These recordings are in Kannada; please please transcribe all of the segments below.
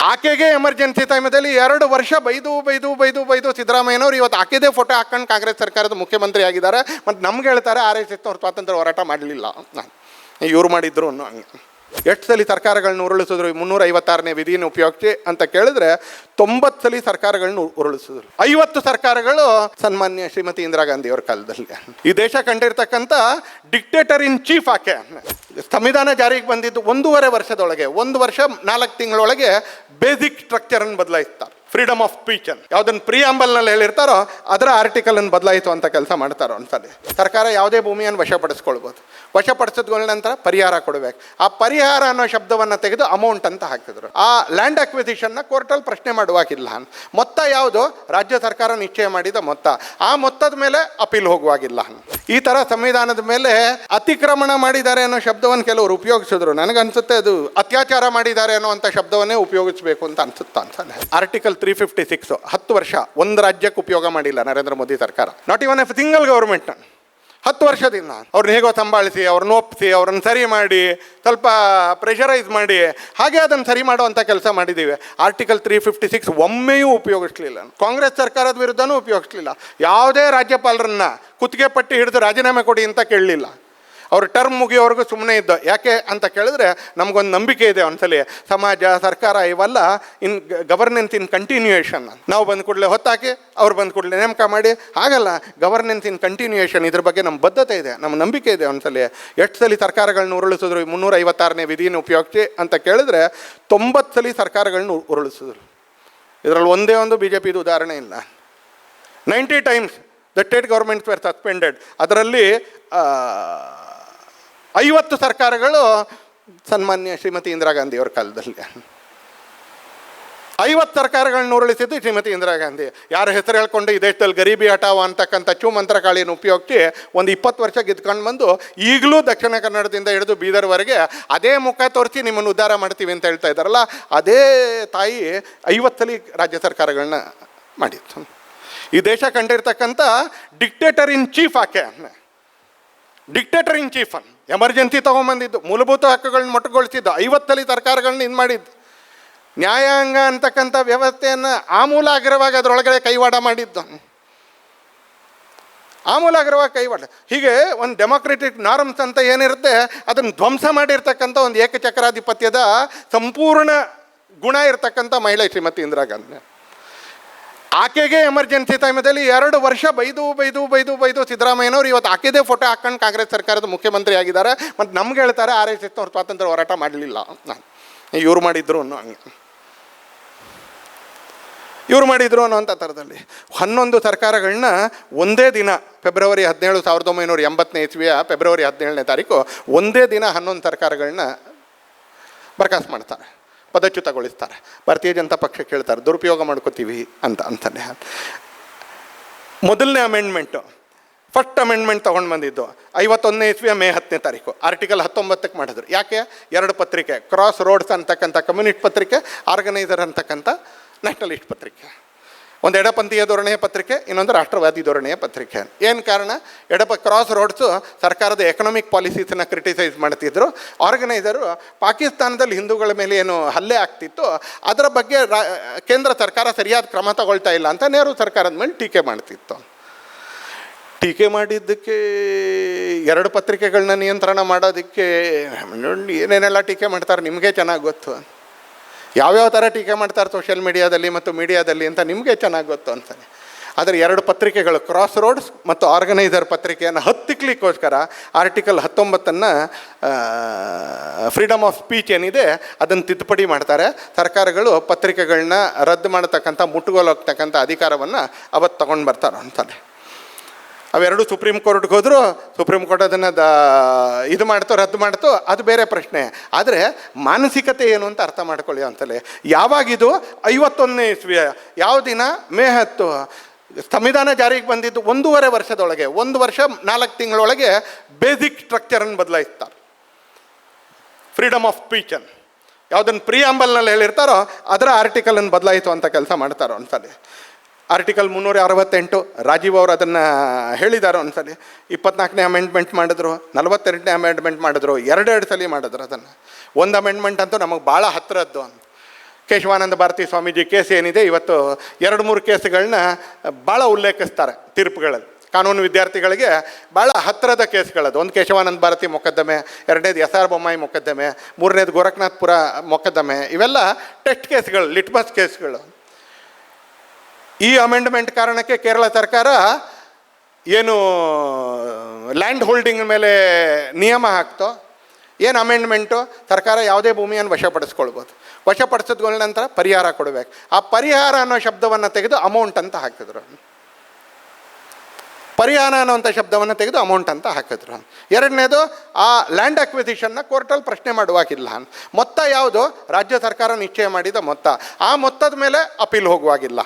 ಆಕೆಗೆ ಎಮರ್ಜೆನ್ಸಿ ಟೈಮಲ್ಲಿ ಎರಡು ವರ್ಷ ಬೈದು ಬೈದು ಬೈದು ಬೈದು ಸಿದ್ದರಾಮಯ್ಯನವರು ಇವತ್ತು ಆಕೆದೇ ಫೋಟೋ ಹಾಕೊಂಡು ಕಾಂಗ್ರೆಸ್ ಸರ್ಕಾರದ ಮುಖ್ಯಮಂತ್ರಿ ಆಗಿದ್ದಾರೆ. ಮತ್ತು ನಮ್ಗೆ ಹೇಳ್ತಾರೆ, ಆರ್ ಎಸ್ ಎಸ್ ಅವ್ರು ಸ್ವಾತಂತ್ರ್ಯ ಹೋರಾಟ ಮಾಡಲಿಲ್ಲ. ಇವ್ರು ಮಾಡಿದ್ರು ಅನ್ನೋ ಹಂಗೆ. ಎಷ್ಟು ಸಲ ಸರ್ಕಾರಗಳನ್ನ ಉರುಳಿಸಿದ್ರು? ಮುನ್ನೂರ ಐವತ್ತಾರನೇ ವಿಧಿಯನ್ನು ಉಪಯೋಗಿಸಿ ಅಂತ ಕೇಳಿದ್ರೆ ತೊಂಬತ್ತು ಸಲ ಸರ್ಕಾರಗಳನ್ನ ಉರುಳಿಸಿದ್ರು. ಐವತ್ತು ಸರ್ಕಾರಗಳು ಸನ್ಮಾನ್ಯ ಶ್ರೀಮತಿ ಇಂದಿರಾ ಗಾಂಧಿ ಅವ್ರ ಕಾಲದಲ್ಲಿ. ಈ ದೇಶ ಕಂಡಿರ್ತಕ್ಕಂಥ ಡಿಕ್ಟೇಟರ್ ಇನ್ ಚೀಫ್ ಆಕೆ. ಸಂವಿಧಾನ ಜಾರಿಗೆ ಬಂದಿದ್ದು ಒಂದೂವರೆ ವರ್ಷದೊಳಗೆ, ಒಂದು ವರ್ಷ ನಾಲ್ಕು ತಿಂಗಳೊಳಗೆ ಬೇಸಿಕ್ ಸ್ಟ್ರಕ್ಚರನ್ನು ಬದಲಾಯಿಸ್ತಾರೆ ಫ್ರೀಡಮ್ ಆಫ್ ಸ್ಪೀಚ್ ಅನ್ನು ಯಾವ್ದನ್ನ ಪ್ರಿಯಾಂಬಲ್ನಲ್ಲಿ ಹೇಳಿರ್ತಾರೋ ಅದರ ಆರ್ಟಿಕಲ್ ಅನ್ನು ಬದಲಾಯಿತು ಅಂತ ಕೆಲಸ ಮಾಡ್ತಾರೋ ಅನ್ಸಲ್ಲಿ ಸರ್ಕಾರ ಯಾವುದೇ ಭೂಮಿಯನ್ನು ವಶಪಡಿಸ್ಕೊಳ್ಬೋದು. ವಶಪಡಿಸಿದ್ಗಳ ನಂತರ ಪರಿಹಾರ ಕೊಡಬೇಕು. ಆ ಪರಿಹಾರ ಅನ್ನೋ ಶಬ್ದವನ್ನು ತೆಗೆದು ಅಮೌಂಟ್ ಅಂತ ಹಾಕಿದ್ರು. ಆ ಲ್ಯಾಂಡ್ ಅಕ್ವಿಸಿಷನ್ನ ಕೋರ್ಟಲ್ಲಿ ಪ್ರಶ್ನೆ ಮಾಡುವಾಗಿಲ್ಲ. ಮೊತ್ತ ಯಾವುದು? ರಾಜ್ಯ ಸರ್ಕಾರ ನಿಶ್ಚಯ ಮಾಡಿದ ಮೊತ್ತ. ಆ ಮೊತ್ತದ ಮೇಲೆ ಅಪೀಲ್ ಹೋಗುವಾಗಿಲ್ಲ. ಈ ಥರ ಸಂವಿಧಾನದ ಮೇಲೆ ಅತಿಕ್ರಮಣ ಮಾಡಿದ್ದಾರೆ ಅನ್ನೋ ಶಬ್ದವನ್ನು ಕೆಲವರು ಉಪಯೋಗಿಸಿದ್ರು. ನನಗನ್ಸುತ್ತೆ ಅದು ಅತ್ಯಾಚಾರ ಮಾಡಿದ್ದಾರೆ ಅನ್ನುವಂಥ ಶಬ್ದವನ್ನೇ ಉಪಯೋಗಿಸಬೇಕು ಅಂತ ಅನ್ಸುತ್ತಾ ಅಂತಾನೆ ಆರ್ಟಿಕಲ್ ತ್ರೀ ಫಿಫ್ಟಿ ಸಿಕ್ಸ್ ಹತ್ತು ವರ್ಷ ಒಂದು ರಾಜ್ಯಕ್ಕೆ ಉಪಯೋಗ ಮಾಡಿಲ್ಲ ನರೇಂದ್ರ ಮೋದಿ ಸರ್ಕಾರ. Not even of single government ಹತ್ತು ವರ್ಷದಿಂದ ಅವ್ರನ್ನ ಹೇಗೋ ಸಂಭಾಳಿಸಿ ಅವ್ರನ್ನ ಒಪ್ಪಿಸಿ ಅವ್ರನ್ನ ಸರಿ ಮಾಡಿ, ಸ್ವಲ್ಪ ಪ್ರೆಷರೈಸ್ ಮಾಡಿ, ಹಾಗೆ ಅದನ್ನು ಸರಿ ಮಾಡುವಂಥ ಕೆಲಸ ಮಾಡಿದ್ದೀವಿ ಆರ್ಟಿಕಲ್ ತ್ರೀ ಫಿಫ್ಟಿ ಸಿಕ್ಸ್ ಒಮ್ಮೆಯೂ ಉಪಯೋಗಿಸ್ಲಿಲ್ಲ. ಕಾಂಗ್ರೆಸ್ ಸರ್ಕಾರದ ವಿರುದ್ಧನೂ ಉಪಯೋಗಿಸ್ಲಿಲ್ಲ. ಯಾವುದೇ ರಾಜ್ಯಪಾಲರನ್ನ ಕುತ್ತಿಗೆ ಪಟ್ಟಿ ಹಿಡಿದು ರಾಜೀನಾಮೆ ಕೊಡಿ ಅಂತ ಕೇಳಲಿಲ್ಲ. ಅವ್ರ ಟರ್ಮ್ ಮುಗಿಯೋವರೆಗೂ ಸುಮ್ಮನೆ ಇದ್ದ. ಯಾಕೆ ಅಂತ ಕೇಳಿದ್ರೆ ನಮಗೊಂದು ನಂಬಿಕೆ ಇದೆ ಒಂದ್ಸಲಿ. ಸಮಾಜ, ಸರ್ಕಾರ ಇವೆಲ್ಲ ಇನ್ ಗವರ್ನೆನ್ಸ್ ಇನ್ ಕಂಟಿನ್ಯೂಯೇಷನ್ ನಾವು ಬಂದ ಕೂಡಲೇ ಹೊತ್ತಾಕಿ ಅವ್ರು ಬಂದ ಕೂಡಲೇ ನೇಮಕ ಮಾಡಿ. ಆಗಲ್ಲ ಗವರ್ನೆನ್ಸ್ ಇನ್ ಕಂಟಿನ್ಯೂಯೇಷನ್ ಇದ್ರ ಬಗ್ಗೆ ನಮ್ಮ ಬದ್ಧತೆ ಇದೆ ನಮ್ಮ ನಂಬಿಕೆ ಇದೆ ಒಂದ್ಸಲಿ. ಎಷ್ಟು ಸಲ ಸರ್ಕಾರಗಳನ್ನ ಉರುಳಿಸಿದ್ರು ಮುನ್ನೂರ ಐವತ್ತಾರನೇ ವಿಧಿಯನ್ನು ಉಪಯೋಗಿಸಿ ಅಂತ ಕೇಳಿದ್ರೆ ತೊಂಬತ್ತು ಸಲ ಸರ್ಕಾರಗಳನ್ನ ಉರುಳಿಸಿದ್ರು. ಇದರಲ್ಲಿ ಒಂದೇ ಒಂದು ಬಿ ಜೆ ಪಿದು ಉದಾಹರಣೆ ಇಲ್ಲ. Ninety times the state governments were suspended. ಅದರಲ್ಲಿ ಐವತ್ತು ಸರ್ಕಾರಗಳು ಸನ್ಮಾನ್ಯ ಶ್ರೀಮತಿ ಇಂದಿರಾ ಗಾಂಧಿ ಅವ್ರ ಕಾಲದಲ್ಲಿ. ಐವತ್ತು ಸರ್ಕಾರಗಳನ್ನ ಉರುಳಿಸಿದ್ದು ಶ್ರೀಮತಿ ಇಂದಿರಾ ಗಾಂಧಿ. ಯಾರ ಹೆಸರು ಹೇಳ್ಕೊಂಡು ಈ ದೇಶದಲ್ಲಿ ಗರೀಬಿ ಹಟಾವ ಅಂತಕ್ಕಂಥ ಚೂ ಮಂತ್ರಕಾಳಿಯನ್ನು ಉಪಯೋಗಿಸಿ ಒಂದು ಇಪ್ಪತ್ತು ವರ್ಷ ಗೆದ್ಕೊಂಡು ಬಂದು ಈಗಲೂ ದಕ್ಷಿಣ ಕನ್ನಡದಿಂದ ಹಿಡಿದು ಬೀದರ್ವರೆಗೆ ಅದೇ ಮುಖ ತೋರಿಸಿ ನಿಮ್ಮನ್ನು ಉದ್ಧಾರ ಮಾಡ್ತೀವಿ ಅಂತ ಹೇಳ್ತಾ ಇದ್ದಾರಲ್ಲ, ಅದೇ ತಾಯಿ ಐವತ್ತು ಸಲ ರಾಜ್ಯ ಸರ್ಕಾರಗಳನ್ನ ಮಾಡಿತ್ತು. ಈ ದೇಶ ಕಂಡಿರ್ತಕ್ಕಂಥ ಡಿಕ್ಟೇಟರ್ ಇನ್ ಚೀಫ್ ಆಕೆ. Dictator in chief an. Emergency ತೊಗೊಂಬಂದಿದ್ದು. ಮೂಲಭೂತ ಹಕ್ಕುಗಳನ್ನ ಮೊಟ್ಟಗೊಳಿಸಿದ್ದು ಐವತ್ತಲ್ಲಿ ಸರ್ಕಾರಗಳನ್ನ ಇದು ಮಾಡಿದ್ದು. ನ್ಯಾಯಾಂಗ ಅಂತಕ್ಕಂಥ ವ್ಯವಸ್ಥೆಯನ್ನು ಆಮೂಲಾಗ್ರವಾಗಿ ಅದರೊಳಗಡೆ ಕೈವಾಡ ಮಾಡಿದ್ದು. ಆಮೂಲಾಗ್ರವಾಗಿ ಕೈವಾಡ. ಹೀಗೆ ಒಂದು ಡೆಮೋಕ್ರೆಟಿಕ್ ನಾರ್ಮ್ಸ್ ಅಂತ ಏನಿರುತ್ತೆ, ಅದನ್ನು ಧ್ವಂಸ ಮಾಡಿರ್ತಕ್ಕಂಥ ಒಂದು ಏಕಚಕ್ರಾಧಿಪತ್ಯದ ಸಂಪೂರ್ಣ ಗುಣ ಇರತಕ್ಕಂಥ ಮಹಿಳೆ ಶ್ರೀಮತಿ ಇಂದಿರಾ ಗಾಂಧಿ. ಆಕೆಗೆ ಎಮರ್ಜೆನ್ಸಿ ಟೈಮದಲ್ಲಿ ಎರಡು ವರ್ಷ ಬೈದು ಬೈದು ಬೈದು ಬೈದು ಸಿದ್ದರಾಮಯ್ಯನವರು ಇವತ್ತು ಆಕೆದೇ ಫೋಟೋ ಹಾಕೊಂಡು ಕಾಂಗ್ರೆಸ್ ಸರ್ಕಾರದ ಮುಖ್ಯಮಂತ್ರಿ ಆಗಿದ್ದಾರೆ. ಮತ್ತು ನಮ್ಗೆ ಹೇಳ್ತಾರೆ, ಆರ್ ಎಸ್ ಎಸ್ನವ್ರು ಸ್ವಾತಂತ್ರ್ಯ ಹೋರಾಟ ಮಾಡಲಿಲ್ಲ. ಇವ್ರು ಮಾಡಿದ್ರು ಅನ್ನೋ ಹಂಗೆ. ಇವ್ರು ಮಾಡಿದ್ರು ಅನ್ನೋಂಥ ಥರದಲ್ಲಿ. ಹನ್ನೊಂದು ಸರ್ಕಾರಗಳನ್ನ ಒಂದೇ ದಿನ, ಫೆಬ್ರವರಿ ಹದಿನೇಳು ಸಾವಿರದ ಒಂಬೈನೂರ ಎಂಬತ್ತನೇ ಇಸ್ವಿಯ ಫೆಬ್ರವರಿ ಹದಿನೇಳನೇ ತಾರೀಕು, ಒಂದೇ ದಿನ ಹನ್ನೊಂದು ಸರ್ಕಾರಗಳನ್ನ ಬರ್ಕಾಸ್ ಮಾಡ್ತಾರೆ. ಪದಚ್ಯುತಗೊಳಿಸ್ತಾರೆ. ಭಾರತೀಯ ಜನತಾ ಪಕ್ಷ ಕೇಳ್ತಾರೆ, ದುರುಪಯೋಗ ಮಾಡ್ಕೋತೀವಿ ಅಂತ ಅಂತಾನೆ. ಮೊದಲನೇ ಅಮೆಂಡ್ಮೆಂಟು ಫಸ್ಟ್ ಅಮೆಂಡ್ಮೆಂಟ್ ತೊಗೊಂಡು ಬಂದಿದ್ದು ಐವತ್ತೊಂದನೇ ಇಸ್ವಿಯ ಮೇ ಹತ್ತನೇ ತಾರೀಕು. ಆರ್ಟಿಕಲ್ ಹತ್ತೊಂಬತ್ತಕ್ಕೆ ಮಾಡಿದ್ರು. ಯಾಕೆ? ಎರಡು ಪತ್ರಿಕೆ ಕ್ರಾಸ್ ರೋಡ್ಸ್ ಅಂತಕ್ಕಂಥ ಕಮ್ಯುನಿಸ್ಟ್ ಪತ್ರಿಕೆ ಆರ್ಗನೈಸರ್ ಅಂತಕ್ಕಂಥ ನ್ಯಾಷನಲಿಸ್ಟ್ ಪತ್ರಿಕೆ. ಒಂದು ಎಡಪಂಥೀಯ ಧೋರಣೆಯ ಪತ್ರಿಕೆ, ಇನ್ನೊಂದು ರಾಷ್ಟ್ರವಾದಿ ಧೋರಣೆಯ ಪತ್ರಿಕೆ. ಏನು ಕಾರಣ? ಎಡಪ ಕ್ರಾಸ್ ರೋಡ್ಸು ಸರ್ಕಾರದ ಎಕನಾಮಿಕ್ ಪಾಲಿಸೀಸನ್ನು ಕ್ರಿಟಿಸೈಸ್ ಮಾಡ್ತಿದ್ರು. ಆರ್ಗನೈಸರು ಪಾಕಿಸ್ತಾನದಲ್ಲಿ ಹಿಂದೂಗಳ ಮೇಲೆ ಏನು ಹಲ್ಲೆ ಆಗ್ತಿತ್ತು, ಅದರ ಬಗ್ಗೆ ರಾ, ಕೇಂದ್ರ ಸರ್ಕಾರ ಸರಿಯಾದ ಕ್ರಮ ತಗೊಳ್ತಾ ಇಲ್ಲ ಅಂತ ನೆಹರು ಸರ್ಕಾರದ ಮೇಲೆ ಟೀಕೆ ಮಾಡ್ತಿತ್ತು. ಟೀಕೆ ಮಾಡಿದ್ದಕ್ಕೆ ಎರಡು ಪತ್ರಿಕೆಗಳನ್ನ ನಿಯಂತ್ರಣ ಮಾಡೋದಕ್ಕೆ ಏನೇನೆಲ್ಲ ಟೀಕೆ ಮಾಡ್ತಾರೆ ನಿಮಗೆ ಚೆನ್ನಾಗಿ ಗೊತ್ತು. ಯಾವ್ಯಾವ ಥರ ಟೀಕೆ ಮಾಡ್ತಾರೆ ಸೋಷಿಯಲ್ ಮೀಡಿಯಾದಲ್ಲಿ ಮತ್ತು ಮೀಡಿಯಾದಲ್ಲಿ ಅಂತ ನಿಮಗೆ ಚೆನ್ನಾಗಿ ಗೊತ್ತು ಅಂತಾನೆ. ಆದರೆ ಎರಡು ಪತ್ರಿಕೆಗಳು ಕ್ರಾಸ್ ರೋಡ್ಸ್ ಮತ್ತು ಆರ್ಗನೈಸರ್ ಪತ್ರಿಕೆಯನ್ನು ಹತ್ತಿಕ್ಲಿಕ್ಕೋಸ್ಕರ ಆರ್ಟಿಕಲ್ ಹತ್ತೊಂಬತ್ತನ್ನು ಫ್ರೀಡಮ್ ಆಫ್ ಸ್ಪೀಚ್ ಏನಿದೆ ಅದನ್ನು ತಿದ್ದುಪಡಿ ಮಾಡ್ತಾರೆ. ಸರ್ಕಾರಗಳು ಪತ್ರಿಕೆಗಳನ್ನ ರದ್ದು ಮಾಡತಕ್ಕಂಥ ಮುಟ್ಟುಗೋಲಾಗ್ತಕ್ಕಂಥ ಅಧಿಕಾರವನ್ನು ಅವತ್ತು ತೊಗೊಂಡು ಬರ್ತಾರೆ ಅಂತಾನೆ. ಅವೆರಡು ಸುಪ್ರೀಂ ಕೋರ್ಟ್ಗೆ ಹೋದರೂ, ಸುಪ್ರೀಂ ಕೋರ್ಟ್ ಅದನ್ನು ದ ಇದು ಮಾಡ್ತೋ, ರದ್ದು ಮಾಡ್ತೋ, ಅದು ಬೇರೆ ಪ್ರಶ್ನೆ. ಆದರೆ ಮಾನಸಿಕತೆ ಏನು ಅಂತ ಅರ್ಥ ಮಾಡ್ಕೊಳ್ಳಿ ಅಂತಲೇ. ಯಾವಾಗಿದು? ಐವತ್ತೊಂದನೇ ಇಸ್ವಿ, ಯಾವ ದಿನ? ಮೇ ಹತ್ತು. ಸಂವಿಧಾನ ಜಾರಿಗೆ ಬಂದಿದ್ದು ಒಂದೂವರೆ ವರ್ಷದೊಳಗೆ, ಒಂದು ವರ್ಷ, ನಾಲ್ಕು ತಿಂಗಳೊಳಗೆ ಬೇಸಿಕ್ ಸ್ಟ್ರಕ್ಚರನ್ನು ಬದಲಾಯಿಸ್ತಾರೆ. ಫ್ರೀಡಮ್ ಆಫ್ ಸ್ಪೀಚನ್ನು ಯಾವುದನ್ನು ಪ್ರಿಯಾಂಬಲ್ನಲ್ಲಿ ಹೇಳಿರ್ತಾರೋ, ಅದರ ಆರ್ಟಿಕಲನ್ನು ಅಂತ ಕೆಲಸ ಮಾಡ್ತಾರೋ ಒಂದ್ಸಲಿ ಆರ್ಟಿಕಲ್ ಮುನ್ನೂರ ಅರವತ್ತೆಂಟು ರಾಜೀವ್ ಅವರು ಅದನ್ನು ಹೇಳಿದ್ದಾರೆ ಒಂದ್ಸಲಿ. ಇಪ್ಪತ್ನಾಲ್ಕನೇ ಅಮೆಂಡ್ಮೆಂಟ್ ಮಾಡಿದ್ರು ನಲವತ್ತೆರಡನೇ ಅಮೆಂಡ್ಮೆಂಟ್ ಮಾಡಿದ್ರು, ಎರಡೆರಡು ಸಲ ಮಾಡಿದ್ರು ಅದನ್ನು. ಒಂದು ಅಮೆಂಡ್ಮೆಂಟ್ ಅಂತೂ ನಮಗೆ ಭಾಳ ಹತ್ತಿರದ್ದು ಅಂತ ಕೇಶವಾನಂದ ಭಾರತಿ ಸ್ವಾಮೀಜಿ ಕೇಸ್ ಏನಿದೆ, ಇವತ್ತು ಎರಡು ಮೂರು ಕೇಸ್ಗಳನ್ನ ಭಾಳ ಉಲ್ಲೇಖಿಸ್ತಾರೆ ತೀರ್ಪುಗಳಲ್ಲಿ. ಕಾನೂನು ವಿದ್ಯಾರ್ಥಿಗಳಿಗೆ ಭಾಳ ಹತ್ತಿರದ ಕೇಸ್ಗಳದು ಒಂದು ಕೇಶವಾನಂದ ಭಾರತಿ ಮೊಕದ್ದಮೆ, ಎರಡನೇದು ಎಸ್ ಆರ್ ಬೊಮ್ಮಾಯಿ ಮೊಕದ್ದಮೆ, ಮೂರನೇದು ಗೋರಖನಾಥ್ಪುರ ಮೊಕದ್ದಮೆ, ಇವೆಲ್ಲ ಟೆಸ್ಟ್ ಕೇಸ್ಗಳು, ಲಿಟ್ಮಸ್ ಕೇಸ್ಗಳು. ಈ ಅಮೆಂಡ್ಮೆಂಟ್ ಕಾರಣಕ್ಕೆ ಕೇರಳ ಸರ್ಕಾರ ಏನು ಲ್ಯಾಂಡ್ ಹೋಲ್ಡಿಂಗ್ ಮೇಲೆ ನಿಯಮ ಹಾಕ್ತೋ, ಏನು ಅಮೆಂಡ್ಮೆಂಟು ಸರ್ಕಾರ ಯಾವುದೇ ಭೂಮಿಯನ್ನು ವಶಪಡಿಸ್ಕೊಳ್ಬೋದು. ವಶಪಡಿಸಿದ್ಗಳ ನಂತರ ಪರಿಹಾರ ಕೊಡಬೇಕು. ಆ ಪರಿಹಾರ ಅನ್ನೋ ಶಬ್ದವನ್ನು ತೆಗೆದು ಅಮೌಂಟ್ ಅಂತ ಹಾಕಿದ್ರು. ಪರಿಹಾರ ಅನ್ನೋಂಥ ಶಬ್ದವನ್ನು ತೆಗೆದು ಅಮೌಂಟ್ ಅಂತ ಹಾಕಿದ್ರು. ಎರಡನೇದು, ಆ ಲ್ಯಾಂಡ್ ಅಕ್ವಿಸಿಷನ್ನ ಕೋರ್ಟಲ್ಲಿ ಪ್ರಶ್ನೆ ಮಾಡುವಾಗಿಲ್ಲ. ಮೊತ್ತ ಯಾವುದು? ರಾಜ್ಯ ಸರ್ಕಾರ ನಿಶ್ಚಯ ಮಾಡಿದ ಮೊತ್ತ. ಆ ಮೊತ್ತದ ಮೇಲೆ ಅಪೀಲ್ ಹೋಗುವಾಗಿಲ್ಲ.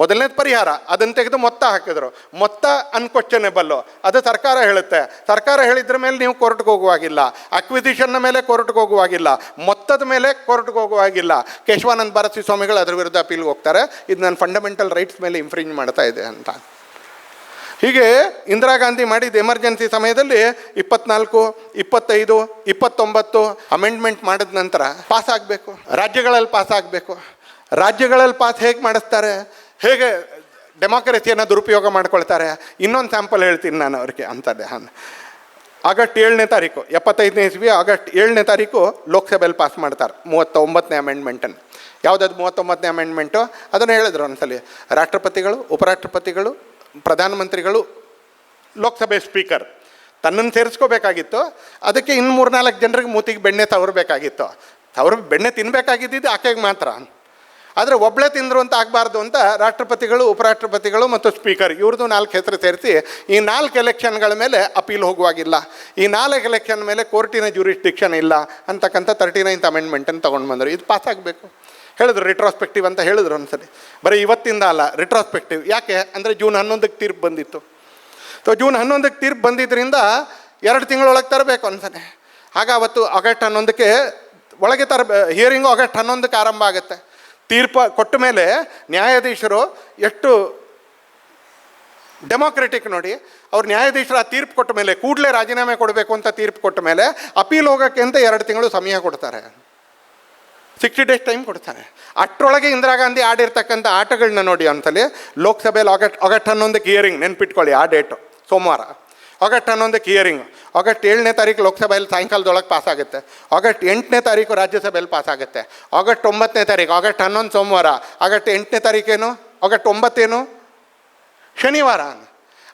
ಮೊದಲನೇದು ಪರಿಹಾರ, ಅದನ್ನು ತೆಗೆದು ಮೊತ್ತ ಹಾಕಿದರು. ಮೊತ್ತ ಅನ್ಕ್ವಶನೇಬಲ್ಲು ಅದು ಸರ್ಕಾರ ಹೇಳುತ್ತೆ. ಸರ್ಕಾರ ಹೇಳಿದ್ರ ಮೇಲೆ ನೀವು ಕೋರ್ಟ್ಗೆ ಹೋಗುವಾಗಿಲ್ಲ. ಅಕ್ವಿಸಿಷನ್ನ ಮೇಲೆ ಕೋರ್ಟ್ಗೆ ಹೋಗುವಾಗಿಲ್ಲ. ಮೊತ್ತದ ಮೇಲೆ ಕೋರ್ಟ್ಗೆ ಹೋಗುವಾಗಿಲ್ಲ. ಕೇಶವಾನಂದ ಭಾರತಿ ಸ್ವಾಮಿಗಳು ಅದರ ವಿರುದ್ಧ ಅಪೀಲ್ಗೆ ಹೋಗ್ತಾರೆ. ಇದು ನನ್ನ ಫಂಡಮೆಂಟಲ್ ರೈಟ್ಸ್ ಮೇಲೆ ಇನ್ಫ್ರಿಂಜ್ ಮಾಡ್ತಾ ಇದೆ ಅಂತ. ಹೀಗೆ ಇಂದಿರಾ ಗಾಂಧಿ ಮಾಡಿದ ಎಮರ್ಜೆನ್ಸಿ ಸಮಯದಲ್ಲಿ ಇಪ್ಪತ್ನಾಲ್ಕು, ಇಪ್ಪತ್ತೈದು, ಇಪ್ಪತ್ತೊಂಬತ್ತು ಅಮೆಂಡ್ಮೆಂಟ್ ಮಾಡಿದ ನಂತರ ಪಾಸ್ ಆಗಬೇಕು. ರಾಜ್ಯಗಳಲ್ಲಿ ಪಾಸ್ ಆಗಬೇಕು. ರಾಜ್ಯಗಳಲ್ಲಿ ಪಾಸ್ ಹೇಗೆ ಮಾಡಿಸ್ತಾರೆ? ಹೇಗೆ ಡೆಮಾಕ್ರಸಿಯನ್ನು ದುರುಪಯೋಗ ಮಾಡ್ಕೊಳ್ತಾರೆ? ಇನ್ನೊಂದು ಸ್ಯಾಂಪಲ್ ಹೇಳ್ತೀನಿ ನಾನು ಅವ್ರಿಗೆ ಅಂತದೆ ಹಾನ್ ಆಗಸ್ಟ್ ಏಳನೇ ತಾರೀಕು, ಎಪ್ಪತ್ತೈದನೇ ಇಸ್ವಿ, ಆಗಸ್ಟ್ ಏಳನೇ ತಾರೀಕು ಲೋಕಸಭೆಯಲ್ಲಿ ಪಾಸ್ ಮಾಡ್ತಾರೆ ಮೂವತ್ತೊಂಬತ್ತನೇ ಅಮೆಂಡ್ಮೆಂಟನ್ನು ಯಾವುದಾದ್ರು ಮೂವತ್ತೊಂಬತ್ತನೇ ಅಮೆಂಡ್ಮೆಂಟು ಅದನ್ನು ಹೇಳಿದ್ರು ಒಂದ್ಸಲಿ. ರಾಷ್ಟ್ರಪತಿಗಳು, ಉಪರಾಷ್ಟ್ರಪತಿಗಳು, ಪ್ರಧಾನಮಂತ್ರಿಗಳು, ಲೋಕಸಭೆ ಸ್ಪೀಕರ್ ತನ್ನನ್ನು ಸೇರಿಸ್ಕೋಬೇಕಾಗಿತ್ತು. ಅದಕ್ಕೆ ಇನ್ನು ಮೂರ್ನಾಲ್ಕು ಜನರಿಗೆ ಮೂತಿಗೆ ಬೆಣ್ಣೆ ತವರಬೇಕಾಗಿತ್ತು. ತವರು ಬೆಣ್ಣೆ ತಿನ್ನಬೇಕಾಗಿದ್ದಿದ್ದು ಆಕೆಗೆ ಮಾತ್ರ. ಆದರೆ ಒಬ್ಬಳೇ ತಿಂದರು ಅಂತ ಆಗಬಾರ್ದು ಅಂತ ರಾಷ್ಟ್ರಪತಿಗಳು, ಉಪರಾಷ್ಟ್ರಪತಿಗಳು ಮತ್ತು ಸ್ಪೀಕರ್ ಇವ್ರದ್ದು ನಾಲ್ಕು ಹೆಸರು ಸೇರಿಸಿ ಈ ನಾಲ್ಕು ಎಲೆಕ್ಷನ್ಗಳ ಮೇಲೆ ಅಪೀಲ್ ಹೋಗುವಾಗಿಲ್ಲ. ಈ ನಾಲ್ಕು ಎಲೆಕ್ಷನ್ ಮೇಲೆ ಕೋರ್ಟಿನ ಜ್ಯೂರಿಸ್ಡಿಕ್ಷನ್ ಇಲ್ಲ ಅಂತಕ್ಕಂಥ ತರ್ಟಿ ನೈನ್ತ್ ಅಮೆಂಡ್ಮೆಂಟನ್ನು ತೊಗೊಂಡು ಬಂದರು. ಇದು ಪಾಸ್ ಆಗಬೇಕು. ಹೇಳಿದ್ರು ರಿಟ್ರಾಸ್ಪೆಕ್ಟಿವ್ ಅಂತ ಹೇಳಿದ್ರು ಒಂದ್ಸರಿ. ಬರೀ ಇವತ್ತಿಂದ ಅಲ್ಲ ರಿಟ್ರಾಸ್ಪೆಕ್ಟಿವ್ ಯಾಕೆ? ಅಂದರೆ ಜೂನ್ ಹನ್ನೊಂದಕ್ಕೆ ತೀರ್ಪು ಬಂದಿತ್ತು. ಸೊ ಜೂನ್ ಹನ್ನೊಂದಕ್ಕೆ ತೀರ್ಪು ಬಂದಿದ್ದರಿಂದ ಎರಡು ತಿಂಗಳೊಳಗೆ ತರಬೇಕು ಒಂದ್ಸರಿ. ಆಗ ಅವತ್ತು ಆಗಸ್ಟ್ ಹನ್ನೊಂದಕ್ಕೆ ಒಳಗೆ ತರ ಹಿಯರಿಂಗು ಆಗಸ್ಟ್ ಹನ್ನೊಂದಕ್ಕೆ ಆರಂಭ ಆಗುತ್ತೆ. ತೀರ್ಪು ಕೊಟ್ಟ ಮೇಲೆ ನ್ಯಾಯಾಧೀಶರು ಎಷ್ಟು ಡೆಮೋಕ್ರೆಟಿಕ್ ನೋಡಿ, ಅವ್ರು ನ್ಯಾಯಾಧೀಶರು ಆ ತೀರ್ಪು ಕೊಟ್ಟ ಮೇಲೆ, ಕೂಡಲೇ ರಾಜೀನಾಮೆ ಕೊಡಬೇಕು ಅಂತ ತೀರ್ಪು ಕೊಟ್ಟ ಮೇಲೆ ಅಪೀಲ್ ಹೋಗೋಕ್ಕೆ ಅಂತ ಎರಡು ತಿಂಗಳು ಸಮಯ ಕೊಡ್ತಾರೆ. ಸಿಕ್ಸ್ಟಿ ಡೇಸ್ ಟೈಮ್ ಕೊಡ್ತಾರೆ. ಅಷ್ಟರೊಳಗೆ ಇಂದಿರಾ ಗಾಂಧಿ ಆಡಿರ್ತಕ್ಕಂಥ ಆಟಗಳನ್ನ ನೋಡಿ ಅಂತಲೇ ಲೋಕಸಭೆಯಲ್ಲಿ ಆಗಸ್ಟ್ ಆಗಸ್ಟ್ ಹನ್ನೊಂದಕ್ಕೆ ಹಿಯರಿಂಗ್ ನೆನ್ಪಿಟ್ಕೊಳ್ಳಿ ಆ ಡೇಟು ಸೋಮವಾರ. ಆಗಸ್ಟ್ ಹನ್ನೊಂದಕ್ಕೆ ಹಿಯರಿಂಗ್ ಆಗಸ್ಟ್ ಏಳನೇ ತಾರೀಕು ಲೋಕಸಭೆಯಲ್ಲಿ ಸಾಯಂಕಾಲದೊಳಗೆ ಪಾಸ್ ಆಗುತ್ತೆ. ಆಗಸ್ಟ್ ಎಂಟನೇ ತಾರೀಕು ರಾಜ್ಯಸಭೆಯಲ್ಲಿ ಪಾಸ್ ಆಗುತ್ತೆ. ಆಗಸ್ಟ್ ಒಂಬತ್ತನೇ ತಾರೀಕು, ಆಗಸ್ಟ್ ಹನ್ನೊಂದು ಸೋಮವಾರ. ಆಗಸ್ಟ್ ಎಂಟನೇ ತಾರೀಕೇನು ಆಗಸ್ಟ್ ಒಂಬತ್ತೇನು? ಶನಿವಾರ.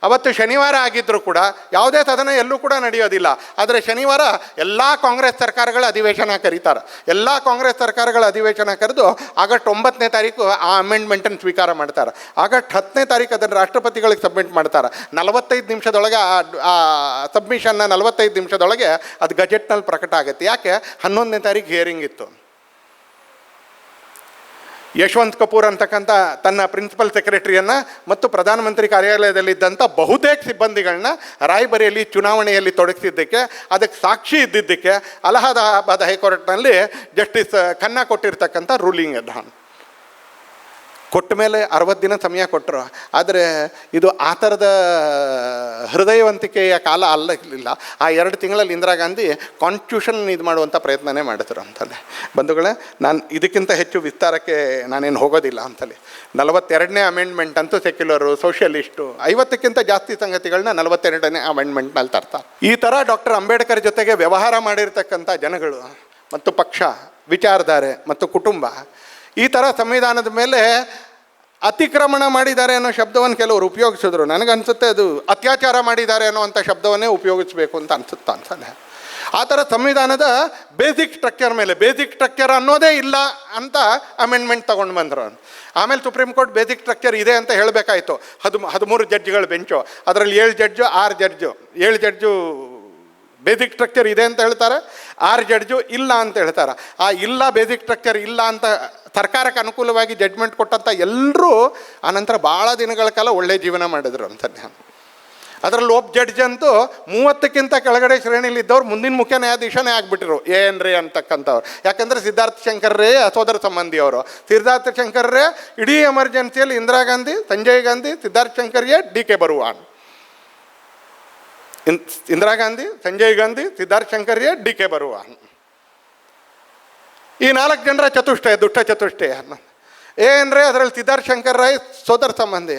ಅವತ್ತು ಶನಿವಾರ ಆಗಿದ್ದರೂ ಕೂಡ ಯಾವುದೇ ಸದನ ಎಲ್ಲೂ ಕೂಡ ನಡೆಯೋದಿಲ್ಲ. ಆದರೆ ಶನಿವಾರ ಎಲ್ಲ ಕಾಂಗ್ರೆಸ್ ಸರ್ಕಾರಗಳ ಅಧಿವೇಶನ ಕರೀತಾರೆ. ಎಲ್ಲ ಕಾಂಗ್ರೆಸ್ ಸರ್ಕಾರಗಳ ಅಧಿವೇಶನ ಕರೆದು ಆಗಸ್ಟ್ ಒಂಬತ್ತನೇ ತಾರೀಕು ಆ ಅಮೆಂಡ್ಮೆಂಟನ್ನು ಸ್ವೀಕಾರ ಮಾಡ್ತಾರೆ. ಆಗಸ್ಟ್ ಹತ್ತನೇ ತಾರೀಕು ಅದನ್ನು ರಾಷ್ಟ್ರಪತಿಗಳಿಗೆ ಸಬ್ಮಿಟ್ ಮಾಡ್ತಾರೆ. ನಲವತ್ತೈದು ನಿಮಿಷದೊಳಗೆ ಆ ಸಬ್ಮಿಷನ್ನ ನಲವತ್ತೈದು ನಿಮಿಷದೊಳಗೆ ಅದು ಗಜೆಟ್ನಲ್ಲಿ ಪ್ರಕಟ ಆಗುತ್ತೆ. ಯಾಕೆ? ಹನ್ನೊಂದನೇ ತಾರೀಕು ಹಿಯರಿಂಗ್ ಇತ್ತು. ಯಶವಂತ್ ಕಪೂರ್ ಅಂತಕ್ಕಂಥ ತನ್ನ ಪ್ರಿನ್ಸಿಪಲ್ ಸೆಕ್ರೆಟರಿಯನ್ನು ಮತ್ತು ಪ್ರಧಾನಮಂತ್ರಿ ಕಾರ್ಯಾಲಯದಲ್ಲಿದ್ದಂಥ ಬಹುತೇಕ ಸಿಬ್ಬಂದಿಗಳನ್ನ ರಾಯ್ಬರಿಯಲ್ಲಿ ಚುನಾವಣೆಯಲ್ಲಿ ತೊಡಗಿಸಿದ್ದಕ್ಕೆ, ಅದಕ್ಕೆ ಸಾಕ್ಷಿ ಇದ್ದಿದ್ದಕ್ಕೆ ಅಲಹಾಬಾದ್ ಹೈಕೋರ್ಟ್ನಲ್ಲಿ ಜಸ್ಟಿಸ್ ಖನ್ನಾ ಕೊಟ್ಟಿರ್ತಕ್ಕಂಥ ರೂಲಿಂಗ್ ಅದು ಕೊಟ್ಟ ಮೇಲೆ ಅರವತ್ತು ದಿನ ಸಮಯ ಕೊಟ್ಟರು. ಆದರೆ ಇದು ಆ ಥರದ ಹೃದಯವಂತಿಕೆಯ ಕಾಲ ಅಲ್ಲ ಆ ಎರಡು ತಿಂಗಳಲ್ಲಿ ಇಂದಿರಾ ಗಾಂಧಿ ಕಾನ್ಸ್ಟಿಟ್ಯೂಷನ್ ಇದು ಮಾಡುವಂಥ ಪ್ರಯತ್ನನೇ ಮಾಡಿದ್ರು ಅಂತಲೇ ಬಂಧುಗಳೇ, ನಾನು ಇದಕ್ಕಿಂತ ಹೆಚ್ಚು ವಿಸ್ತಾರಕ್ಕೆ ನಾನೇನು ಹೋಗೋದಿಲ್ಲ ಅಂತಲೇ ನಲವತ್ತೆರಡನೇ ಅಮೆಂಡ್ಮೆಂಟ್ ಅಂತೂ ಸೆಕ್ಯುಲರು ಸೋಷಿಯಲಿಸ್ಟು ಐವತ್ತಕ್ಕಿಂತ ಜಾಸ್ತಿ ಸಂಗತಿಗಳನ್ನ ನಲವತ್ತೆರಡನೇ ಅಮೆಂಡ್ಮೆಂಟ್ನಲ್ಲಿ ತರ್ತಾರೆ. ಈ ಥರ ಡಾಕ್ಟರ್ ಅಂಬೇಡ್ಕರ್ ಜೊತೆಗೆ ವ್ಯವಹಾರ ಮಾಡಿರ್ತಕ್ಕಂಥ ಜನಗಳು ಮತ್ತು ಪಕ್ಷ, ವಿಚಾರಧಾರೆ ಮತ್ತು ಕುಟುಂಬ ಈ ಥರ ಸಂವಿಧಾನದ ಮೇಲೆ ಅತಿಕ್ರಮಣ ಮಾಡಿದ್ದಾರೆ ಅನ್ನೋ ಶಬ್ದವನ್ನು ಕೆಲವರು ಉಪಯೋಗಿಸಿದ್ರು. ನನಗನ್ಸುತ್ತೆ ಅದು ಅತ್ಯಾಚಾರ ಮಾಡಿದ್ದಾರೆ ಅನ್ನೋವಂಥ ಶಬ್ದವನ್ನೇ ಉಪಯೋಗಿಸ್ಬೇಕು ಅಂತ ಅನಿಸುತ್ತಾ ಅನ್ಸಲ್ಲ ಆ ಥರ ಸಂವಿಧಾನದ ಬೇಸಿಕ್ ಸ್ಟ್ರಕ್ಚರ್ ಮೇಲೆ, ಬೇಸಿಕ್ ಸ್ಟ್ರಕ್ಚರ್ ಅನ್ನೋದೇ ಇಲ್ಲ ಅಂತ ಅಮೆಂಡ್ಮೆಂಟ್ ತೊಗೊಂಡು ಬಂದರು ಆಮೇಲೆ ಸುಪ್ರೀಂ ಕೋರ್ಟ್ ಬೇಸಿಕ್ ಸ್ಟ್ರಕ್ಚರ್ ಇದೆ ಅಂತ ಹೇಳಬೇಕಾಯಿತು. ಹದ್ ಹದಿಮೂರು ಜಡ್ಜ್ಗಳು ಬೆಂಚು, ಅದರಲ್ಲಿ ಏಳು ಜಡ್ಜು, ಆರು ಜಡ್ಜು, ಏಳು ಜಡ್ಜು ಬೇಸಿಕ್ ಸ್ಟ್ರಕ್ಚರ್ ಇದೆ ಅಂತ ಹೇಳ್ತಾರೆ, ಆರು ಜಡ್ಜು ಇಲ್ಲ ಅಂತ ಹೇಳ್ತಾರೆ. ಆ ಇಲ್ಲ ಬೇಸಿಕ್ ಸ್ಟ್ರಕ್ಚರ್ ಇಲ್ಲ ಅಂತ ಸರ್ಕಾರಕ್ಕೆ ಅನುಕೂಲವಾಗಿ ಜಡ್ಜ್ಮೆಂಟ್ ಕೊಟ್ಟಂಥ ಎಲ್ಲರೂ ಆನಂತರ ಭಾಳ ದಿನಗಳ ಕಾಲ ಒಳ್ಳೆ ಜೀವನ ಮಾಡಿದ್ರು ಅಂತ ಅದರಲ್ಲಿ ಒಬ್ಬ ಜಡ್ಜ್ ಅಂತೂ ಮೂವತ್ತಕ್ಕಿಂತ ಕೆಳಗಡೆ ಶ್ರೇಣಿಯಲ್ಲಿ ಇದ್ದವ್ರು ಮುಂದಿನ ಮುಖ್ಯ ನ್ಯಾಯಾಧೀಶನೇ ಆಗ್ಬಿಟ್ಟಿರು ಏನ್ರಿ ಅಂತಕ್ಕಂಥವ್ರು. ಯಾಕಂದರೆ ಸಿದ್ಧಾರ್ಥ ಶಂಕರ್ರೇ ಸೋದರ ಸಂಬಂಧಿಯವರು. ಸಿದ್ಧಾರ್ಥ ಶಂಕರ್ರೇ ಇಡೀ ಎಮರ್ಜೆನ್ಸಿಯಲ್ಲಿ ಇಂದಿರಾ ಗಾಂಧಿ, ಸಂಜಯ್ ಗಾಂಧಿ, ಸಿದ್ಧಾರ್ಥ ಶಂಕರ್ಗೆ ಡಿ ಕೆ ಬರುವಾನ್ ಇಂದಿರಾ ಗಾಂಧಿ, ಸಂಜಯ್ ಗಾಂಧಿ, ಸಿದ್ಧಾರ್ಥ ಶಂಕರ್ಯ ಡಿ ಕೆ ಬರುವ. ಈ ನಾಲ್ಕು ಜನರ ಚತುಷ್ಟಯ ದುಷ್ಟ ಚತುಷ್ಟಯ ಏನಂದರೆ ಅದರಲ್ಲಿ ಸಿದ್ಧಾರ್ಥ ಶಂಕರ್ ರಾಯ್ ಸೋದರ ಸಂಬಂಧಿ.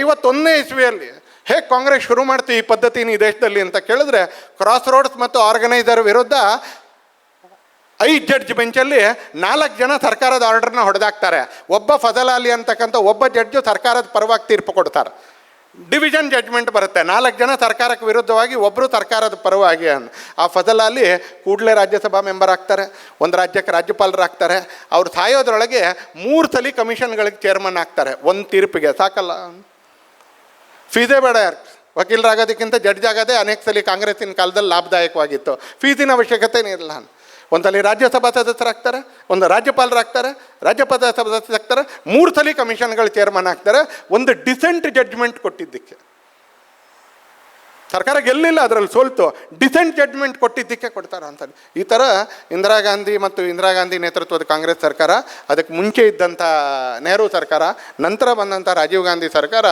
ಐವತ್ತೊಂದನೇ ಇಸ್ವಿಯಲ್ಲಿ ಹೇಗೆ ಕಾಂಗ್ರೆಸ್ ಶುರು ಮಾಡ್ತೀವಿ ಈ ಪದ್ಧತಿನ ಈ ದೇಶದಲ್ಲಿ ಅಂತ ಕೇಳಿದ್ರೆ ಕ್ರಾಸ್ ರೋಡ್ಸ್ ಮತ್ತು ಆರ್ಗನೈಸರ್ ವಿರುದ್ಧ ಐದು ಜಡ್ಜ್ ಬೆಂಚಲ್ಲಿ ನಾಲ್ಕು ಜನ ಸರ್ಕಾರದ ಆರ್ಡರ್ನ ಹೊಡೆದಾಕ್ತಾರೆ. ಒಬ್ಬ ಫಜಲಾಲಿ ಅಂತಕ್ಕಂಥ ಒಬ್ಬ ಜಡ್ಜು ಸರ್ಕಾರದ ಪರವಾಗಿ ತೀರ್ಪು ಕೊಡ್ತಾರೆ. ಡಿವಿಷನ್ ಜಡ್ಜ್ಮೆಂಟ್ ಬರುತ್ತೆ. ನಾಲ್ಕು ಜನ ಸರ್ಕಾರಕ್ಕೆ ವಿರುದ್ಧವಾಗಿ ಒಬ್ಬರು ಸರ್ಕಾರದ ಪರವಾಗಿ ಆ ಫಸಲಲ್ಲಿ ಕೂಡಲೇ ರಾಜ್ಯಸಭಾ ಮೆಂಬರ್ ಆಗ್ತಾರೆ, ಒಂದು ರಾಜ್ಯಕ್ಕೆ ರಾಜ್ಯಪಾಲರಾಗ್ತಾರೆ ಅವ್ರು ಸಾಯೋದ್ರೊಳಗೆ ಮೂರು ಸಲ ಕಮಿಷನ್ಗಳಿಗೆ ಚೇರ್ಮನ್ ಆಗ್ತಾರೆ, ಒಂದು ತೀರ್ಪಿಗೆ. ಸಾಕಲ್ಲ? ಫೀಸೇ ಬೇಡ ವಕೀಲರಾಗೋದಕ್ಕಿಂತ ಜಡ್ಜ್ ಆಗೋದೇ ಅನೇಕ ಸಲ ಕಾಂಗ್ರೆಸ್ಸಿನ ಕಾಲದಲ್ಲಿ ಲಾಭದಾಯಕವಾಗಿತ್ತು. ಫೀಸಿನ ಅವಶ್ಯಕತೆನೇ ಇರಲ್ಲ ಒಂದಲ್ಲಿ ರಾಜ್ಯಸಭಾ ಸದಸ್ಯರಾಗ್ತಾರೆ, ಒಂದು ರಾಜ್ಯಪಾಲರಾಗ್ತಾರೆ ರಾಜ್ಯಪಾಲ ಸದಸ್ಯರಾಗ್ತಾರೆ ಮೂರು ಸಲ ಕಮಿಷನ್ಗಳು ಚೇರ್ಮನ್ ಆಗ್ತಾರೆ, ಒಂದು ಡಿಸೆಂಟ್ ಜಡ್ಜ್ಮೆಂಟ್ ಕೊಟ್ಟಿದ್ದಕ್ಕೆ. ಸರ್ಕಾರ ಗೆಲ್ಲಿಲ್ಲ, ಅದರಲ್ಲಿ ಸೋಲ್ತು. ಡಿಸೆಂಟ್ ಜಡ್ಜ್ಮೆಂಟ್ ಕೊಟ್ಟಿದ್ದಕ್ಕೆ ಕೊಡ್ತಾರೆ ಅಂತ ಈ ಥರ ಇಂದಿರಾ ಗಾಂಧಿ ಮತ್ತು ಇಂದಿರಾ ಗಾಂಧಿ ನೇತೃತ್ವದ ಕಾಂಗ್ರೆಸ್ ಸರ್ಕಾರ, ಅದಕ್ಕೆ ಮುಂಚೆ ಇದ್ದಂಥ ನೆಹರು ಸರ್ಕಾರ, ನಂತರ ಬಂದಂಥ ರಾಜೀವ್ ಗಾಂಧಿ ಸರ್ಕಾರ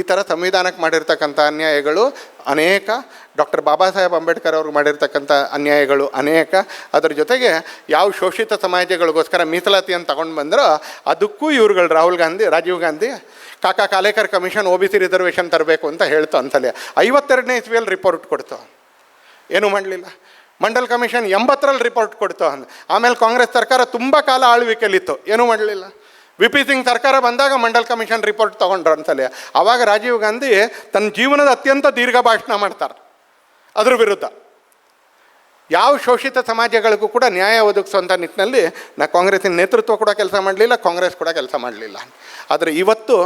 ಈ ಥರ ಸಂವಿಧಾನಕ್ಕೆ ಮಾಡಿರ್ತಕ್ಕಂಥ ಅನ್ಯಾಯಗಳು ಅನೇಕ ಡಾಕ್ಟರ್ ಬಾಬಾ ಸಾಹೇಬ್ ಅಂಬೇಡ್ಕರ್ ಅವ್ರಿಗೆ ಮಾಡಿರ್ತಕ್ಕಂಥ ಅನ್ಯಾಯಗಳು ಅನೇಕ. ಅದರ ಜೊತೆಗೆ ಯಾವ ಶೋಷಿತ ಸಮಾಜಗಳಿಗೋಸ್ಕರ ಮೀಸಲಾತಿಯನ್ನು ತಗೊಂಡು ಬಂದರೋ ಅದಕ್ಕೂ ಇವ್ರುಗಳು Rahul Gandhi, Rajiv Gandhi, Kaka Kalelkar commission O B C reservation ತರಬೇಕು ಅಂತ ಹೇಳ್ತು ಅಂತಲೇ. ಐವತ್ತೆರಡನೇ ಇಸ್ವಿಯಲ್ಲಿ ರಿಪೋರ್ಟ್ ಕೊಡ್ತು. ಏನು ಮಾಡಲಿಲ್ಲ? ಮಂಡಲ್ ಕಮಿಷನ್ ಎಂಬತ್ತರಲ್ಲಿ ರಿಪೋರ್ಟ್ ಕೊಡ್ತು ಅಂದ. ಆಮೇಲೆ ಕಾಂಗ್ರೆಸ್ ಸರ್ಕಾರ ತುಂಬ ಕಾಲ ಆಳ್ವಿಕೆಯಲ್ಲಿತ್ತು. ಏನೂ ಮಾಡಲಿಲ್ಲ? ವಿ ಪಿ ಸಿಂಗ್ ಸರ್ಕಾರ ಬಂದಾಗ ಮಂಡಲ್ ಕಮಿಷನ್ ರಿಪೋರ್ಟ್ ತೊಗೊಂಡ್ರು ಅಂತಲೇ. ಆವಾಗ ರಾಜೀವ್ ಗಾಂಧಿ ತನ್ನ ಜೀವನದ ಅತ್ಯಂತ ದೀರ್ಘ ಭಾಷಣ ಮಾಡ್ತಾರೆ. ಅದ್ರ ವಿರುದ್ಧ. ಯಾವ ಶೋಷಿತ ಸಮಾಜಗಳಿಗೂ ಕೂಡ ನ್ಯಾಯ ಒದಗಿಸುವಂಥ ನಿಟ್ಟಿನಲ್ಲಿ ನಾ ಕಾಂಗ್ರೆಸ್ಸಿನ ನೇತೃತ್ವ ಕೂಡ ಕೆಲಸ ಮಾಡಲಿಲ್ಲ, ಕಾಂಗ್ರೆಸ್ ಕೂಡ ಕೆಲಸ ಮಾಡಲಿಲ್ಲ. ಆದರೆ ಇವತ್ತು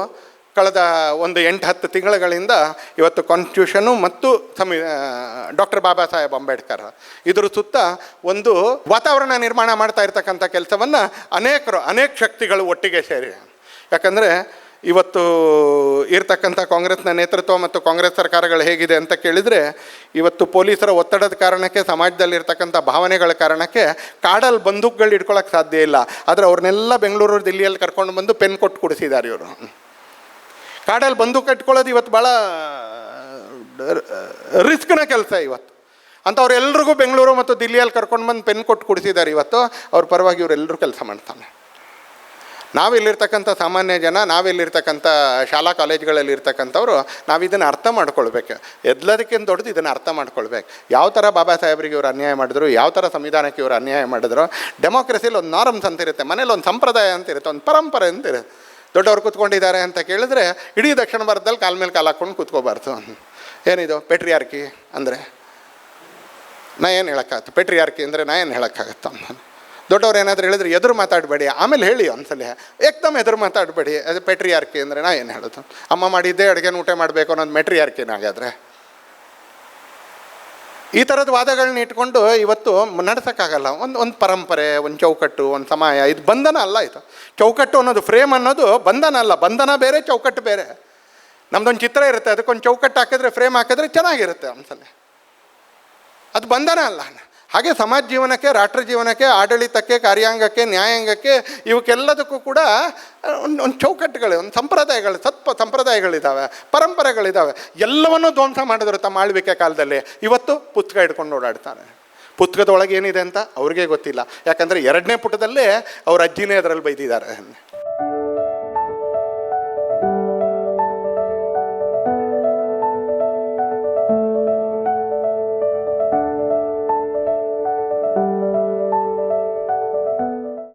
ಕಳೆದ ಒಂದು ಎಂಟು ಹತ್ತು ತಿಂಗಳುಗಳಿಂದ ಇವತ್ತು ಕಾನ್ಸ್ಟಿಟ್ಯೂಷನು ಮತ್ತು ಸಂವಿ ಡಾಕ್ಟರ್ ಬಾಬಾ ಸಾಹೇಬ್ ಅಂಬೇಡ್ಕರ್ ಇದ್ರ ಸುತ್ತ ಒಂದು ವಾತಾವರಣ ನಿರ್ಮಾಣ ಮಾಡ್ತಾ ಇರ್ತಕ್ಕಂಥ ಕೆಲಸವನ್ನು ಅನೇಕರು, ಅನೇಕ ಶಕ್ತಿಗಳು ಒಟ್ಟಿಗೆ ಸೇರಿ. ಯಾಕಂದರೆ ಇವತ್ತು ಇರ್ತಕ್ಕಂಥ ಕಾಂಗ್ರೆಸ್ನ ನೇತೃತ್ವ ಮತ್ತು ಕಾಂಗ್ರೆಸ್ ಸರ್ಕಾರಗಳು ಹೇಗಿದೆ ಅಂತ ಕೇಳಿದರೆ, ಇವತ್ತು ಪೊಲೀಸರ ಒತ್ತಡದ ಕಾರಣಕ್ಕೆ ಸಮಾಜದಲ್ಲಿ ಇರ್ತಕ್ಕಂಥ ಭಾವನೆಗಳ ಕಾರಣಕ್ಕೆ ಕಾಡಲ್ಲಿ ಬಂದೂಕುಗಳು ಇಟ್ಕೊಳ್ಳೋಕೆ ಸಾಧ್ಯ ಇಲ್ಲ. ಆದರೆ ಅವ್ರನ್ನೆಲ್ಲ ಬೆಂಗಳೂರು, ದಿಲ್ಲಿಯಲ್ಲಿ ಕರ್ಕೊಂಡು ಬಂದು ಪೆನ್ ಕೊಟ್ಟು ಕೊಡಿಸಿದ್ದಾರೆ ಇವರು. ಕಾಡಲ್ಲಿ ಬಂದೂಕು ಇಟ್ಕೊಳ್ಳೋದು ಇವತ್ತು ಭಾಳ ರಿಸ್ಕ್ನ ಕೆಲಸ ಇವತ್ತು. ಅಂಥವ್ರೆಲ್ರಿಗೂ ಬೆಂಗಳೂರು ಮತ್ತು ದಿಲ್ಲಿಯಲ್ಲಿ ಕರ್ಕೊಂಡು ಬಂದು ಪೆನ್ ಕೊಟ್ಟು ಕೊಡಿಸಿದ್ದಾರೆ ಇವತ್ತು. ಅವ್ರ ಪರವಾಗಿ ಇವರೆಲ್ಲರೂ ಕೆಲಸ ಮಾಡ್ತಾನೆ. ನಾವಿಲ್ಲಿರ್ತಕ್ಕಂಥ ಸಾಮಾನ್ಯ ಜನ, ನಾವಿಲ್ಲಿರ್ತಕ್ಕಂಥ ಶಾಲಾ ಕಾಲೇಜ್ಗಳಲ್ಲಿ ಇರ್ತಕ್ಕಂಥವ್ರು ನಾವು ಇದನ್ನು ಅರ್ಥ ಮಾಡ್ಕೊಳ್ಬೇಕು. ಎಲ್ಲದಕ್ಕಿಂತ ದೊಡ್ಡದು ಇದನ್ನು ಅರ್ಥ ಮಾಡ್ಕೊಳ್ಬೇಕು. ಯಾವ ಥರ ಬಾಬಾ ಸಾಹೇಬ್ರಿಗೆ ಇವರು ಅನ್ಯಾಯ ಮಾಡಿದ್ರು, ಯಾವ ಥರ ಸಂವಿಧಾನಕ್ಕೆ ಇವರು ಅನ್ಯಾಯ ಮಾಡಿದ್ರು, ಡೆಮೋಕ್ರಸಿಲಿ ಒಂದು ನಾರ್ಮ್ಸ್ ಅಂತ ಇರುತ್ತೆ, ಮನೇಲಿ ಒಂದು ಸಂಪ್ರದಾಯ ಅಂತ ಇರುತ್ತೆ, ಒಂದು ಪರಂಪರೆ ಅಂತ ಇರುತ್ತೆ. ದೊಡ್ಡವ್ರು ಕೂತ್ಕೊಂಡಿದ್ದಾರೆ ಅಂತ ಕೇಳಿದ್ರೆ ಇಡೀ ದಕ್ಷಿಣ ಭಾರತದಲ್ಲಿ ಕಾಲ ಮೇಲೆ ಕಾಲು ಹಾಕ್ಕೊಂಡು ಕೂತ್ಕೋಬಾರ್ದು. ಏನಿದು? ಪೆಟ್ರಿಯಾರ್ಕಿ ಅಂದರೆ ನಾ ಏನು ಹೇಳೋಕ್ಕಾಗತ್ತೆ? ಪೆಟ್ರಿಯಾರ್ಕಿ ಅಂದರೆ ನಾ ಏನು ಹೇಳೋಕ್ಕಾಗತ್ತ ದೊಡ್ಡವ್ರು ಏನಾದರೂ ಹೇಳಿದ್ರೆ ಎದುರು ಮಾತಾಡಬೇಡಿ. ಆಮೇಲೆ ಹೇಳಿ ಒಂದ್ಸಲ ಏಕ್ದಮ್ ಎದುರು ಮಾತಾಡಬೇಡಿ. ಅದು ಪೆಟ್ರಿಯಾರ್ಕಿ ಅಂದರೆ ನಾ ಏನು ಹೇಳೋದು? ಅಮ್ಮ ಮಾಡಿದ್ದೇ ಅಡುಗೆನ ಊಟ ಮಾಡಬೇಕು ಅನ್ನೋದು ಮೆಟ್ರಿಯಾರ್ಕಿನ ಹಾಗಾದರೆ ಈ ಥರದ ವಾದಗಳನ್ನ ಇಟ್ಕೊಂಡು ಇವತ್ತು ನಡೆಸೋಕ್ಕಾಗಲ್ಲ. ಒಂದು ಒಂದು ಪರಂಪರೆ, ಒಂದು ಚೌಕಟ್ಟು, ಒಂದು ಸಮಯ. ಇದು ಬಂಧನ ಅಲ್ಲ ಇದು. ಚೌಕಟ್ಟು ಅನ್ನೋದು ಫ್ರೇಮ್ ಅನ್ನೋದು ಬಂಧನ ಅಲ್ಲ. ಬಂಧನ ಬೇರೆ, ಚೌಕಟ್ಟು ಬೇರೆ. ನಮ್ದೊಂದು ಚಿತ್ರ ಇರುತ್ತೆ. ಅದಕ್ಕೊಂದು ಚೌಕಟ್ಟು ಹಾಕಿದ್ರೆ, ಫ್ರೇಮ್ ಹಾಕಿದ್ರೆ ಚೆನ್ನಾಗಿರುತ್ತೆ ಒಂದ್ಸಲ ಅದು ಬಂಧನ ಅಲ್ಲ ಹಾಗೆ ಸಮಾಜ ಜೀವನಕ್ಕೆ, ರಾಷ್ಟ್ರ ಜೀವನಕ್ಕೆ, ಆಡಳಿತಕ್ಕೆ, ಕಾರ್ಯಾಂಗಕ್ಕೆ, ನ್ಯಾಯಾಂಗಕ್ಕೆ ಇವಕ್ಕೆಲ್ಲದಕ್ಕೂ ಕೂಡ ಒಂದು ಒಂದು ಚೌಕಟ್ಟುಗಳು, ಒಂದು ಸಂಪ್ರದಾಯಗಳು, ಸತ್ಪ ಸಂಪ್ರದಾಯಗಳಿದ್ದಾವೆ ಪರಂಪರೆಗಳಿದ್ದಾವೆ ಎಲ್ಲವನ್ನು ಧ್ವಂಸ ಮಾಡಿದ್ರು ತಮ್ಮ ಆಳ್ವಿಕೆ ಕಾಲದಲ್ಲಿ. ಇವತ್ತು ಪುಸ್ತಕ ಹಿಡ್ಕೊಂಡು ಓಡಾಡ್ತಾನೆ ಪುಸ್ತಕದೊಳಗೆ ಏನಿದೆ ಅಂತ ಅವ್ರಿಗೆ ಗೊತ್ತಿಲ್ಲ. ಯಾಕಂದರೆ ಎರಡನೇ ಪುಟದಲ್ಲೇ ಅವ್ರ ಅಜ್ಜಿನೇ ಅದರಲ್ಲಿ ಬೈದಿದ್ದಾರೆ.